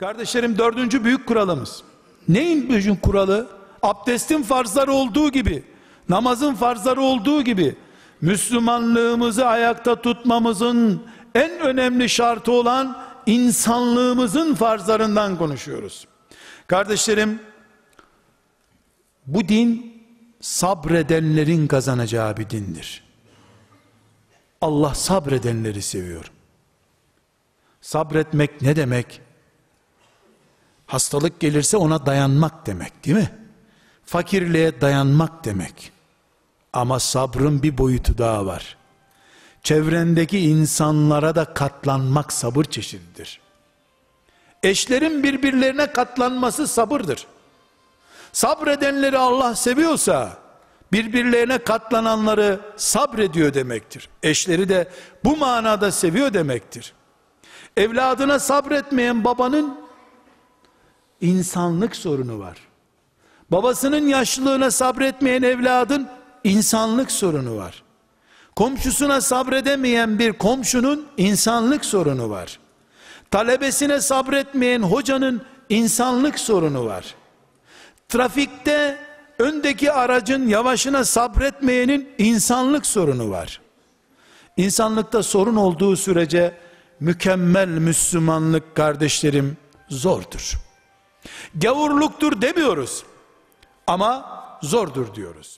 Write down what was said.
Kardeşlerim dördüncü büyük kuralımız. Neyin büyük kuralı? Abdestin farzları olduğu gibi, namazın farzları olduğu gibi, Müslümanlığımızı ayakta tutmamızın en önemli şartı olan insanlığımızın farzlarından konuşuyoruz. Kardeşlerim, bu din sabredenlerin kazanacağı bir dindir. Allah sabredenleri seviyor. Sabretmek ne demek? Hastalık gelirse ona dayanmak demek değil mi? Fakirliğe dayanmak demek. Ama sabrın bir boyutu daha var. Çevrendeki insanlara da katlanmak sabır çeşididir. Eşlerin birbirlerine katlanması sabırdır. Sabredenleri Allah seviyorsa birbirlerine katlananları sabrediyor demektir. Eşleri de bu manada seviyor demektir. Evladına sabretmeyen babanın insanlık sorunu var. Babasının yaşlılığına sabretmeyen evladın insanlık sorunu var. Komşusuna sabredemeyen bir komşunun insanlık sorunu var. Talebesine sabretmeyen hocanın insanlık sorunu var. Trafikte öndeki aracın yavaşına sabretmeyenin insanlık sorunu var. İnsanlıkta sorun olduğu sürece mükemmel Müslümanlık kardeşlerim zordur. Gavurluktur demiyoruz. Ama zordur diyoruz.